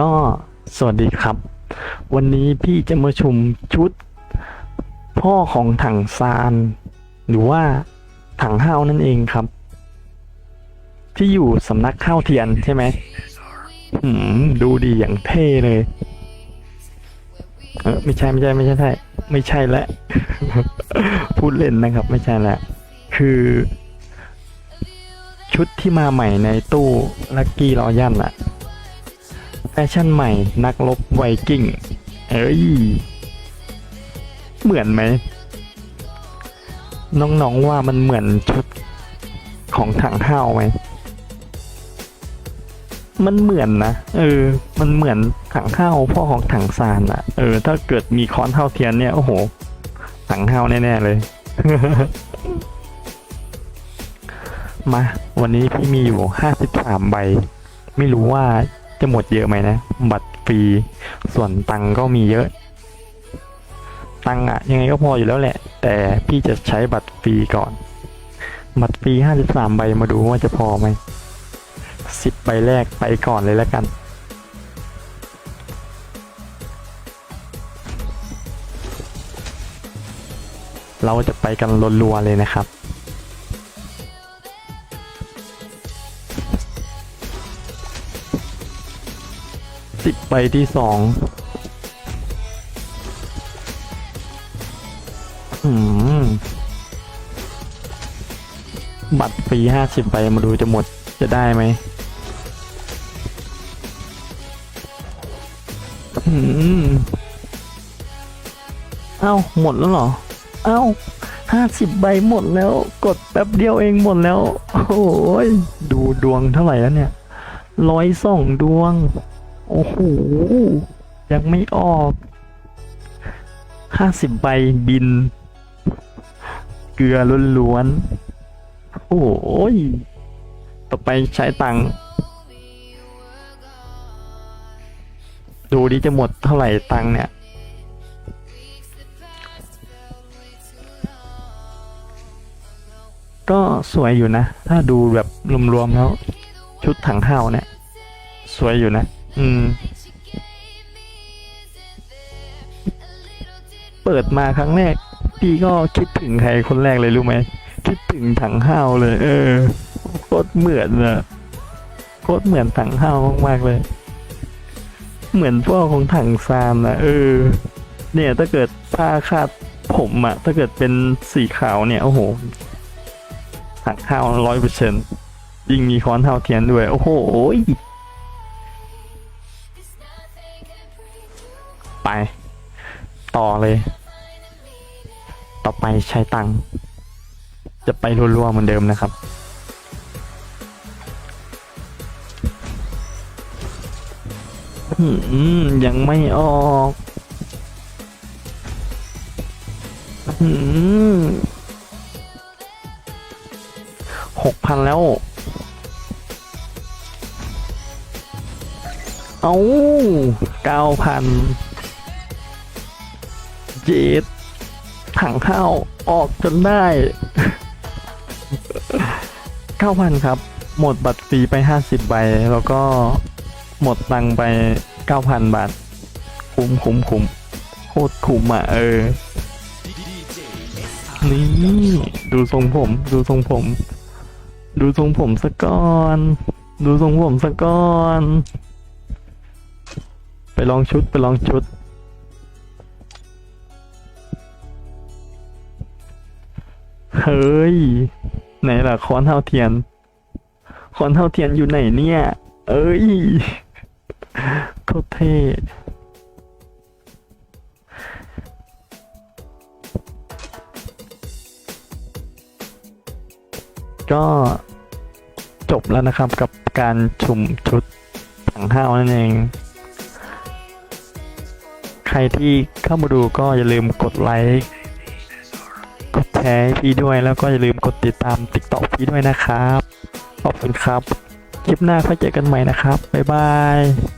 ก็สวัสดีครับ วันนี้พี่จะมาชมชุด พ่อของถังซาน หรือว่าถังห้าวนั่นเองครับ ที่อยู่สำนักข้าวเทียนใช่ไหมหืมดูดีอย่างเท่เลยเออไม่ใช่ไม่ใช่ไม่ใช่ใช่ไม่ใช่และ พูดเล่นนะครับ ไม่ใช่และ คือ ชุดที่มาใหม่ในตู้ลักกี้รอยันอะแฟชั่นใหม่นักรบไวกิ้ง เอ้ย เหมือนไหม น้องๆว่ามันเหมือนชุดของถังห้าวไหม มันเหมือนนะ เออ มันเหมือนถังห้าวพ่อของถังซานอะเออ ถ้าเกิดมีค้อนเท่าเทียนเนี่ย โอ้โห ถังห้าวแน่ๆเลย มา วันนี้พี่มีอยู่ห้าสิบสามใบ ไม่รู้ว่าจะหมดเยอะไหมนะ บัตรฟรี ส่วนตังก็มีเยอะ ตังค์อะยังไงก็พออยู่แล้วแหละ แต่พี่จะใช้บัตรฟรีก่อน บัตรฟรีห้าสิบสามใบมาดูว่าจะพอไหมสิบใบแรกไปก่อนเลยแล้วกัน เราจะไปกันรัวๆเลยนะครับสิบใบที่สอง บัตรฟรีห้าสิบใบมาดูจะหมดจะได้ไหมอืมเอ้า หมดแล้วเหรอ เอ้าห้าสิบใบหมดแล้ว กดแป๊บเดียวเองหมดแล้ว โอ้ย ดูดวงเท่าไหร่แล้วเนี่ยร้อยสองดวง โอ้โห ยังไม่ออกห้าสิบใบบิน เกลือล้วนๆ โอ้ย ต่อไปใช้ตังค์ ดูดิจะหมดเท่าไหร่ตังค์เนี่ย ก็สวยอยู่นะ ถ้าดูแบบรวมๆแล้ว ชุดถังห้าวเนี่ย สวยอยู่นะ อืมเปิดมาครั้งแรก พี่ก็คิดถึงใครคนแรกเลยรู้ไหม คิดถึงถังห้าวเลย เออโคตรเหมือนอะโคตรเหมือนถังห้าวมากๆเลย เหมือนพวกของถังซานอะเออ เนี่ยถ้าเกิดผ้าคาดผมอะถ้าเกิดเป็นสีขาวเนี่ยโอ้โหถังห้าวร้อยเปอร์เซ็นต์ยิ่งมีค้อนเท่าเทียนด้วย โอ้โหไป ต่อเลย ต่อไปใช้ตังค์จะไปรัวๆเหมือนเดิมนะครับ อืมยังไม่ออกหกพันแล้ว เอาเก้าพันเจ็ด ถังข้าวออกจนได้เก้าพันครับ หมดบัตรฟรีไปห้าสิบใบ แล้วก็หมดตังไปเก้าพันบาท คุ้มคุ้มคุ้มโคตรคุ้มอะ เออ นี่ ดูทรงผม ดูทรงผม ดูทรงผมสะก่อน ดูทรงผมสะก่อน ไปลองชุด ไปลองชุด เฮ้ย ไหนล่ะค้อนเท่าเทียนค้อนเท่าเทียนอยู่ไหนเนี่ย เอ้ยโคตรเท่ก็จบแล้วนะครับกับการชุมชุดถังห้าวนั่นเอง ใครที่เข้ามาดูก็อย่าลืมกดไลค์ แชร์ให้พี่ด้วยแล้วก็อย่าลืมกดติดตาม t ิ k t o k พี่ด้วยนะครับ ขอบคุณครับ คลิปหน้าค่อยเจอกันใหม่นะครับ บ๊ายบาย